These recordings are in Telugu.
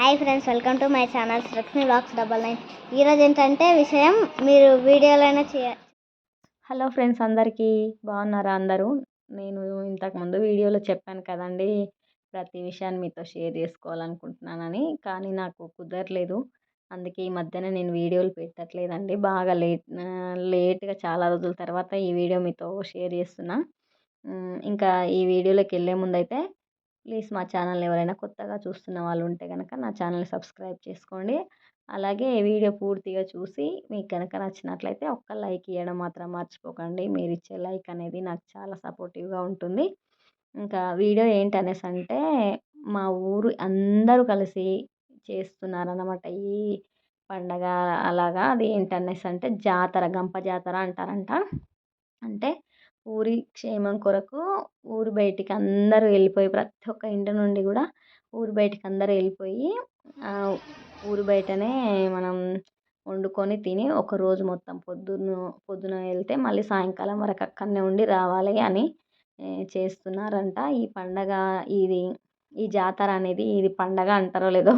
Hi friends welcome to my channel Lakshmi box double nine. ఈరోజు ఏంటంటే విషయం మీరు వీడియోలైనా చేయ హలో ఫ్రెండ్స్ అందరికీ బాగున్నారా అందరూ? నేను ఇంతకుముందు వీడియోలో చెప్పాను కదండి ప్రతి విషయాన్ని మీతో షేర్ చేసుకోవాలనుకుంటున్నానని కానీ నాకు కుదరలేదు. అందుకే ఈ మధ్యన నేను వీడియోలు పెట్టట్లేదండి. బాగా లేట్ లేట్గా చాలా రోజుల తర్వాత ఈ వీడియో మీతో షేర్ చేస్తున్నా. ఇంకా ఈ వీడియోలోకి వెళ్ళే ముందైతే ప్లీజ్ మా ఛానల్ ఎవరైనా కొత్తగా చూస్తున్న వాళ్ళు ఉంటే కనుక నా ఛానల్ సబ్స్క్రైబ్ చేసుకోండి. అలాగే వీడియో పూర్తిగా చూసి మీకు కనుక నచ్చినట్లయితే ఒక్క లైక్ ఇవ్వడం మాత్రం మర్చిపోకండి. మీరు ఇచ్చే లైక్ అనేది నాకు చాలా సపోర్టివ్గా ఉంటుంది. ఇంకా వీడియో ఏంటనేసి అంటే మా ఊరు అందరూ కలిసి చేస్తున్నారన్నమాట. ఈ పండగ అలాగా అది ఏంటనేసి అంటే జాతర గంప జాతర అంటారంట. అంటే ఊరి క్షేమం కొరకు ఊరు బయటికి అందరూ వెళ్ళిపోయి ప్రతి ఒక్క ఇంటి నుండి కూడా ఊరు బయటికి అందరూ వెళ్ళిపోయి ఊరు బయటనే మనం వండుకొని తిని ఒక రోజు మొత్తం పొద్దున్న పొద్దున వెళ్తే మళ్ళీ సాయంకాలం వరకు అక్కడనే ఉండి రావాలి అని చేస్తున్నారంట. ఈ పండగ ఇది ఈ జాతర అనేది ఇది పండగ అంటారో లేదో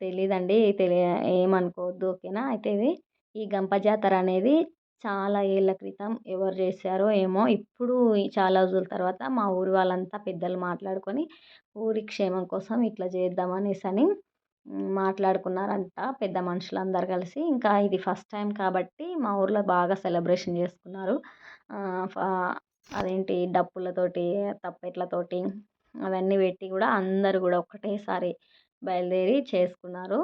తెలీదండి తెలియ ఏమనుకోవద్దు ఓకేనా? అయితే ఇది ఈ గంప జాతర అనేది చాలా ఏళ్ళ క్రితం ఎవరు చేశారో ఏమో. ఇప్పుడు చాలా రోజుల తర్వాత మా ఊరి వాళ్ళంతా పెద్దలు మాట్లాడుకొని ఊరి క్షేమం కోసం ఇట్లా చేద్దాం అనేసి అని మాట్లాడుకున్నారంట పెద్ద మనుషులందరూ కలిసి. ఇంకా ఇది ఫస్ట్ టైం కాబట్టి మా ఊర్లో బాగా సెలబ్రేషన్ చేసుకున్నారు. ఫ- అదేంటి డప్పులతోటి తప్పెట్లతోటి అవన్నీ పెట్టి కూడా అందరూ కూడా ఒకటేసారి బయలుదేరి చేసుకున్నారు.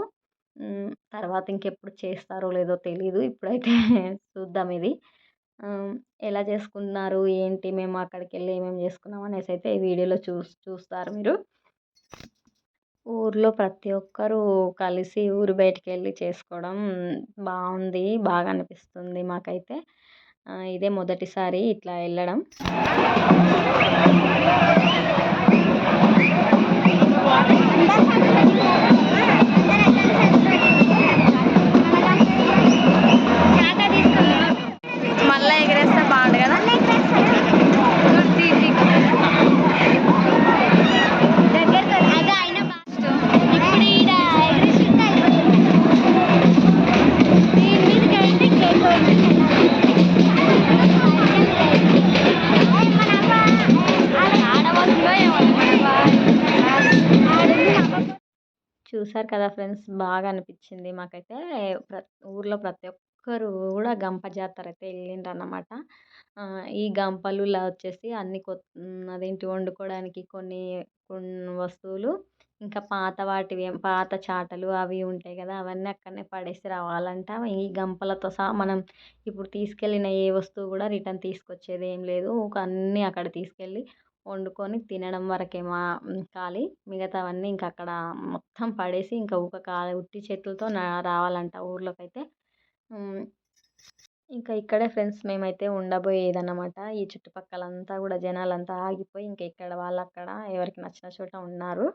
తర్వాత ఇంకెప్పుడు చేస్తారో లేదో తెలీదు. ఇప్పుడైతే చూద్దాం ఇది. ఎలా చేసుకున్నారు? ఏంటి? మేము అక్కడికి వెళ్ళి ఏమేమి చేసుకున్నాం? అనేసి అయితే ఈ వీడియోలో చూ చూస్తారు మీరు. ఊర్లో ప్రతి ఒక్కరూ కలిసి ఊరు బయటికి వెళ్ళి చేసుకోవడం బాగుంది బాగా అనిపిస్తుంది మాకైతే. ఇదే మొదటిసారి ఇట్లా వెళ్ళడం Thank you. చూసారు కదా ఫ్రెండ్స్ బాగా అనిపించింది మాకైతే ప్ర ఊర్లో ప్రతి ఒక్కరు కూడా గంప జాతర అయితే వెళ్ళిండ్రు అన్నమాట ఈ గంపలు ఇలా వచ్చేసి అన్ని కొత్త అదేంటి వండుకోవడానికి కొన్ని కొన్ని వస్తువులు ఇంకా పాత వాటివి పాత చాటలు అవి ఉంటాయి కదా అవన్నీ అక్కడనే పడేసి రావాలంట. ఈ గంపలతో సహా మనం ఇప్పుడు తీసుకెళ్ళిన ఏ వస్తువు కూడా రిటర్న్ తీసుకొచ్చేది ఏం లేదు. ఒక అన్నీ అక్కడ తీసుకెళ్ళి వండుకొని తినడం వరకే మా ఖాళీ. మిగతావన్నీ ఇంక అక్కడ మొత్తం పడేసి ఇంకా ఊక ఖాళీ ఉట్టి చేతులతో రావాలంట ఊర్లోకి అయితే ఇంకా ఇక్కడే ఫ్రెండ్స్ మేమైతే ఉండబోయేది అన్నమాట ఈ చుట్టుపక్కలంతా కూడా జనాలంతా ఆగిపోయి ఇంకా ఇక్కడ వాళ్ళు అక్కడ ఎవరికి నచ్చిన చోట ఉన్నారు.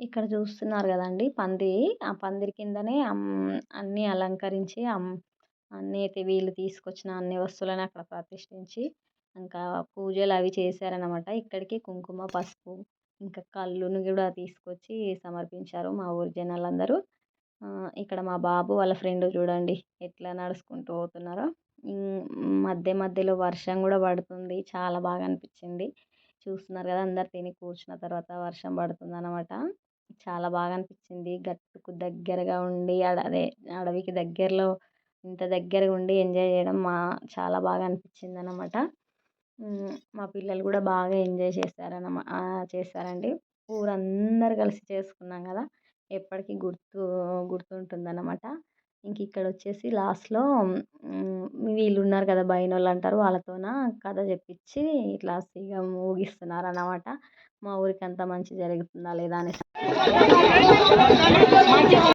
ఇక్కడ చూస్తున్నారు కదండి పందిరి ఆ పందిరి కిందనే అన్నీ అలంకరించి అమ్ అన్నీ అయితే వీళ్ళు తీసుకొచ్చిన అన్ని వస్తువులను అక్కడ ప్రతిష్ఠించి ఇంకా పూజలు అవి చేశారనమాట ఇక్కడికి కుంకుమ పసుపు ఇంకా కళ్ళును కూడా తీసుకొచ్చి సమర్పించారు మా ఊరి జనాలందరూ. ఇక్కడ మా బాబు వాళ్ళ ఫ్రెండ్ చూడండి ఎట్లా నడుచుకుంటూ పోతున్నారో. మధ్య మధ్యలో వర్షం కూడా పడుతుంది. చాలా బాగా అనిపించింది. చూస్తున్నారు కదా అందరు తిని కూర్చున్న తర్వాత వర్షం పడుతుంది అనమాట చాలా బాగా అనిపించింది. గట్టుకు దగ్గరగా ఉండి అడ అదే అడవికి దగ్గరలో ఇంత దగ్గరగా ఉండి ఎంజాయ్ చేయడం మా చాలా బాగా అనిపించింది అనమాట మా పిల్లలు కూడా బాగా ఎంజాయ్ చేశారన్నమా చేశారండి. ఊరందరూ కలిసి చేసుకున్నాం కదా ఎప్పటికీ గుర్తు గుర్తుంటుంది అన్నమాట ఇంక ఇక్కడ వచ్చేసి లాస్ట్లో వీళ్ళు ఉన్నారు కదా బైనోళ్ళు అంటారు వాళ్ళతోన కథ చెప్పించి ఇట్లా ఇక ఊగిస్తున్నారు అన్నమాట మా ఊరికి అంతా మంచి జరుగుతుందా లేదా అనేసి.